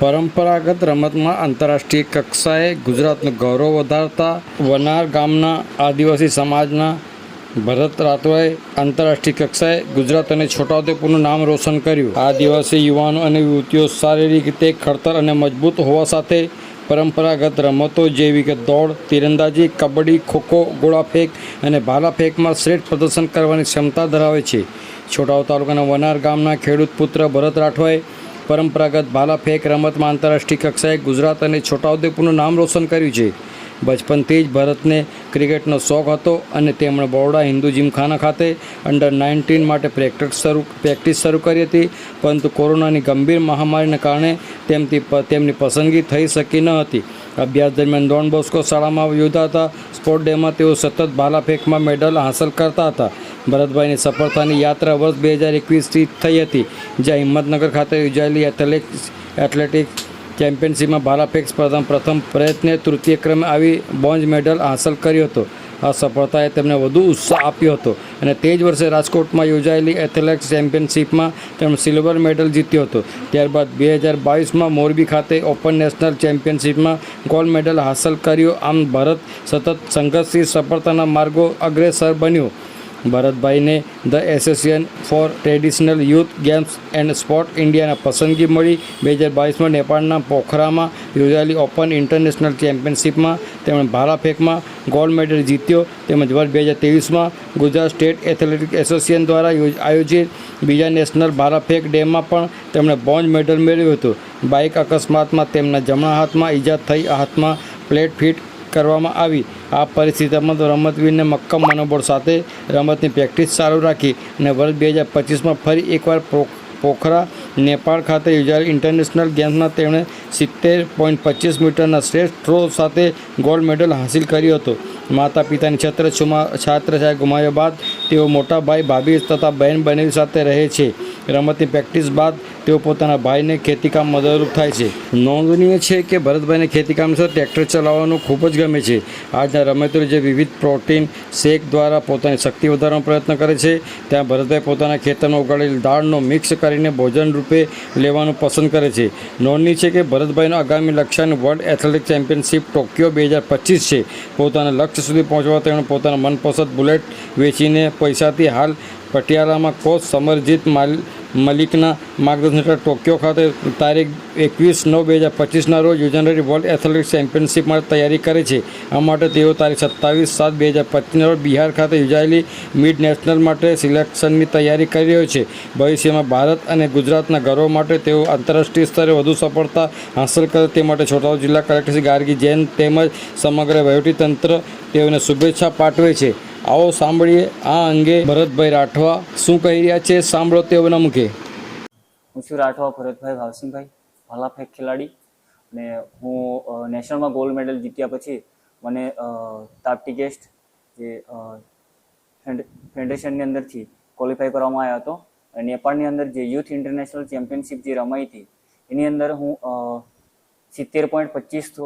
પરંપરાગત રમતમાં આંતરરાષ્ટ્રીય કક્ષાએ ગુજરાતનું ગૌરવ વધારતા વનાર ગામના આદિવાસી સમાજના ભરત રાઠવાએ આંતરરાષ્ટ્રીય કક્ષાએ ગુજરાત અને છોટાઉદેપુરનું નામ રોશન કર્યું. આદિવાસી યુવાનો અને યુવતીઓ શારીરિક રીતે ખડતર અને મજબૂત હોવા સાથે પરંપરાગત રમતો જેવી કે દોડ, તીરંદાજી, કબડ્ડી, ખોખો, ગોળાફેંક અને ભાલાફેંકમાં શ્રેષ્ઠ પ્રદર્શન કરવાની ક્ષમતા ધરાવે છે. છોટાઉ તાલુકાના વનાર ગામના ખેડૂત પુત્ર ભરત રાઠવાએ પરંપરાગત ભાલા ફેંક રમતમાં આંતરરાષ્ટ્રીય કક્ષાએ ગુજરાત અને છોટાઉદેપુરનું નામ રોશન કર્યું છે. બચપનથી જ ભરતને ક્રિકેટનો શોખ હતો અને તેમણે બરોડા હિન્દુ જીમખાના ખાતે અંડર નાઇન્ટીન માટે પ્રેક્ટિસ શરૂ પ્રેક્ટિસ શરૂ કરી હતી. પરંતુ કોરોનાની ગંભીર મહામારીને કારણે તેમથી તેમની પસંદગી થઈ શકી ન હતી. અભ્યાસ દરમિયાન ડોન બોસ્કો શાળામાં યોજાતા સ્પોર્ટ ડેમાં તેઓ સતત ભાલાફેંકમાં મેડલ હાંસલ કરતા હતા. ભરતભાઈની સફળતાની યાત્રા વર્ષ બે હજાર એકવીસથી થઈ હતી, જ્યાં હિંમતનગર ખાતે યોજાયેલી એથ્લેટિક્સ એથ્લેટિક્સ ચેમ્પિયનશિપમાં ભાલાફેંક સ્પર્ધામાં પ્રથમ પ્રયત્ને તૃતીય ક્રમે આવી બોન્જ મેડલ હાંસલ કર્યો હતો. આ સફળતાએ તેમને વધુ ઉત્સાહ આપ્યો હતો અને તે જ વર્ષે રાજકોટમાં યોજાયેલી એથ્લેટિક્સ ચેમ્પિયનશિપમાં તેમણે સિલ્વર મેડલ જીત્યો હતો. ત્યારબાદ બે હજાર બાવીસમાં મોરબી ખાતે ઓપન નેશનલ ચેમ્પિયનશિપમાં ગોલ્ડ મેડલ હાંસલ કર્યો. આમ ભારત સતત સંઘર્ષથી સફળતાના માર્ગો અગ્રેસર બન્યો. ભરતભાઈને the association for traditional youth games and sport ઇન્ડિયાના પસંદગી મળી. બે હજાર બાવીસમાં નેપાળના પોખરામાં યોજાયેલી ઓપન ઇન્ટરનેશનલ ચેમ્પિયનશિપમાં તેમણે ભાલાફેંકમાં ગોલ્ડ મેડલ જીત્યો. તેમજ વર્ષ બે હજાર ત્રેવીસમાં ગુજરાત સ્ટેટ એથ્લેટિક એસોસિએશન દ્વારા યોજ- આયોજિત બીજા નેશનલ ભાલાફેંક ડેમાં પણ તેમણે બોન્જ મેડલ મેળવ્યું હતું. બાઇક અકસ્માતમાં તેમના જમણા હાથમાં ઈજા થઈ હાથમાં પ્લેટ ફિટ કરવામાં આવી. આ પરિસ્થિતિમાં તો રમતવીરને મક્કમ મનોબળ સાથે રમતની પ્રેક્ટિસ ચાલુ રાખી અને વર્ષ બે હજાર પચીસમાં ફરી એકવાર પો- પોખરા, નેપાળ ખાતે યોજાયેલ ઇન્ટરનેશનલ ગેમ્સમાં તેમણે સિત્તેર પોઈન્ટ પચીસ મીટરના શ્રેષ્ઠ થ્રો સાથે ગોલ્ડ મેડલ હાંસિલ કર્યો હતો. માતા પિતાની છત્ર છાત્રછાયા ગુમાવ્યા બાદ તેઓ મોટા ભાઈ ભાભી તથા બહેન બહેની સાથે રહે છે. રમતની પ્રેક્ટિસ બાદ તેઓ પોતાના ભાઈને ખેતીકામ મદદરૂપ થાય છે. નોંધનીય છે કે ભરતભાઈને ખેતીકામ સાથે ટ્રેક્ટર ચલાવવાનું ખૂબ જ ગમે છે. આજના રમતો જે વિવિધ પ્રોટીન શેક દ્વારા પોતાની શક્તિ વધારવાનો પ્રયત્ન કરે છે, ત્યાં ભરતભાઈ પોતાના ખેતરમાં ઉગાડેલ દાળનો મિક્સ કરીને ભોજન રૂપે લેવાનું પસંદ કરે છે. નોંધની છે કે ભરતભાઈનો આગામી લક્ષ્યાંક વર્લ્ડ એથ્લેટિક ચેમ્પિયનશિપ ટોક્યો બે પચીસ છે. પોતાના લક્ષ્ય સુધી પહોંચવા તેણે પોતાના મનપસંદ બુલેટ વેચીને પૈસાથી હાલ પટિયાલામાં કોચ સમરજીત માલ મલિકના માર્ગદર્શન હેઠળ ટોક્યો ખાતે તારીખ એકવીસ નવ બે હજાર પચીસના રોજ યોજાનારી વર્લ્ડ એથ્લેટિક્સ ચેમ્પિયનશિપ માટે તૈયારી કરે છે. આ માટે તેઓ તારીખ સત્તાવીસ સાત બે હજાર પચીસના રોજ બિહાર ખાતે યોજાયેલી મિડ નેશનલ માટે સિલેક્શનની તૈયારી કરી રહ્યો છે. ભવિષ્યમાં ભારત અને ગુજરાતના ગૌરવ માટે તેઓ આંતરરાષ્ટ્રીય સ્તરે વધુ સફળતા હાંસલ કરે તે માટે છોટાઉદેપુર જિલ્લા કલેક્ટર શ્રી ગાર્ગી જૈન તેમજ સમગ્ર વહીવટીતંત્ર તેઓને શુભેચ્છા પાઠવે છે. આવો સાંભળીએ આ અંગે ભરતભાઈ રાઠવા શું કહી રહ્યા છે સાંભળો તેઓના મુખે હું છું રાઠવા ભરતભાઈ ભાવસિંહભાઈ ભાલાફેંક ખેલાડી અને હું નેશનલમાં ગોલ્ડ મેડલ જીત્યા પછી મને તાપટી ગેસ્ટ જે ફેડરેશનની અંદરથી ક્વોલિફાય કરવામાં આવ્યો હતો અને નેપાળની અંદર જે યુથ ઇન્ટરનેશનલ ચેમ્પિયનશિપ જે રમાઈ હતી, એની અંદર હું સિત્તેર પોઈન્ટ પચીસ